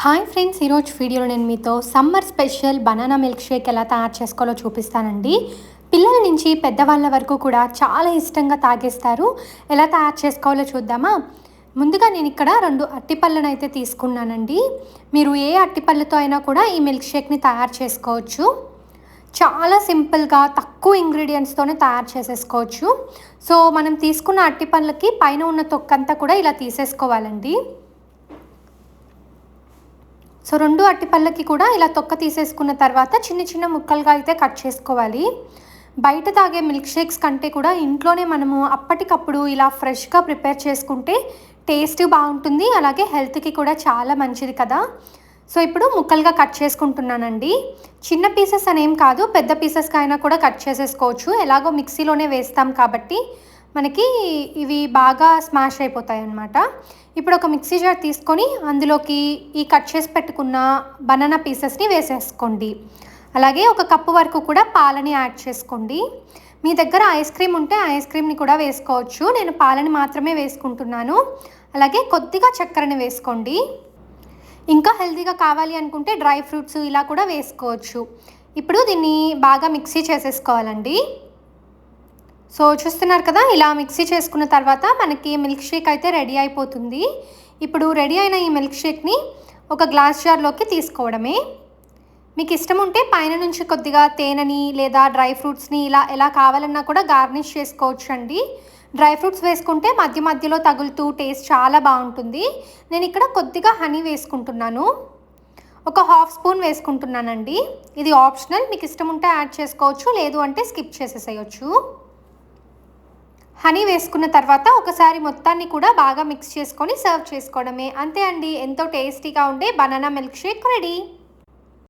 Hi friends ఈరోజు వీడియోలో నేను మీతో summer special banana milk shake ఎలా తయారు చేసుకోవాలో చూపిస్తానండి. పిల్లల నుంచి పెద్దవాళ్ళ వరకు కూడా చాలా ఇష్టంగా తాగేస్తారు. ఎలా తయారు చేసుకోవాలో చూద్దామా? ముందుగా నేను ఇక్కడ రెండు అట్టిపళ్ళను అయితే తీసుకున్నానండి. మీరు ఏ అట్టిపళ్ళతో అయినా కూడా ఈ మిల్క్ షేక్ని తయారు చేసుకోవచ్చు. చాలా సింపుల్గా తక్కువ ఇంగ్రీడియంట్స్తోనే తయారు చేసేసుకోవచ్చు. సో మనం తీసుకున్న అట్టి పైన ఉన్న తొక్కంతా కూడా ఇలా తీసేసుకోవాలండి. సో రెండు అట్టిపళ్ళకి కూడా ఇలా తొక్క తీసేసుకున్న తర్వాత చిన్న చిన్న ముక్కలుగా అయితే కట్ చేసుకోవాలి. బయట తాగే మిల్క్ షేక్స్ కంటే కూడా ఇంట్లోనే మనము అప్పటికప్పుడు ఇలా ఫ్రెష్గా ప్రిపేర్ చేసుకుంటే టేస్ట్ బాగుంటుంది. అలాగే హెల్త్కి కూడా చాలా మంచిది కదా. సో ఇప్పుడు ముక్కలుగా కట్ చేసుకుంటున్నానండి. చిన్న పీసెస్ అనేం కాదు పెద్ద పీసెస్కి అయినా కూడా కట్ చేసేసుకోవచ్చు. ఎలాగో మిక్సీలోనే వేస్తాం కాబట్టి మనకి ఇవి బాగా స్మాష్ అయిపోతాయి అన్నమాట ఇప్పుడు ఒక మిక్సీ జార్ తీసుకొని అందులోకి ఈ కట్ చేసి పెట్టుకున్న బనానా పీసెస్ని వేసేసుకోండి. అలాగే ఒక కప్పు వరకు కూడా పాలని యాడ్ చేసుకోండి. మీ దగ్గర ఐస్ క్రీమ్ ఉంటే ఐస్ క్రీమ్ని కూడా వేసుకోవచ్చు. నేను పాలని మాత్రమే వేసుకుంటున్నాను. అలాగే కొద్దిగా చక్కెరని వేసుకోండి. ఇంకా హెల్తీగా కావాలి అనుకుంటే డ్రై ఫ్రూట్స్ ఇలా కూడా వేసుకోవచ్చు. ఇప్పుడు దీన్ని బాగా మిక్సీ చేసేసుకోవాలండి. సో చూస్తున్నారు కదా ఇలా మిక్సీ చేసుకున్న తర్వాత మనకి మిల్క్ షేక్ అయితే రెడీ అయిపోతుంది. ఇప్పుడు రెడీ అయిన ఈ మిల్క్ షేక్ని ఒక గ్లాస్ జార్లోకి తీసుకోవడమే. మీకు ఇష్టం ఉంటే పైన నుంచి కొద్దిగా తేనెని లేదా డ్రై ఫ్రూట్స్ని ఇలా ఎలా కావాలన్నా కూడా గార్నిష్ చేసుకోవచ్చు అండి డ్రై ఫ్రూట్స్ వేసుకుంటే మధ్య మధ్యలో తగులుతూ టేస్ట్ చాలా బాగుంటుంది. నేను ఇక్కడ కొద్దిగా హనీ వేసుకుంటున్నాను. ఒక హాఫ్ స్పూన్ వేసుకుంటున్నానండి. ఇది ఆప్షనల్ మీకు ఇష్టం ఉంటే యాడ్ చేసుకోవచ్చు లేదు అంటే స్కిప్ చేసేసేయచ్చు. హనీ వేసుకున్న తర్వాత ఒకసారి మొత్తాన్ని కూడా బాగా మిక్స్ చేసుకొని సర్వ్ చేసుకోవడమే. అంతే అండి. ఎంతో టేస్టీగా ఉండే బనానా మిల్క్ షేక్ రెడీ.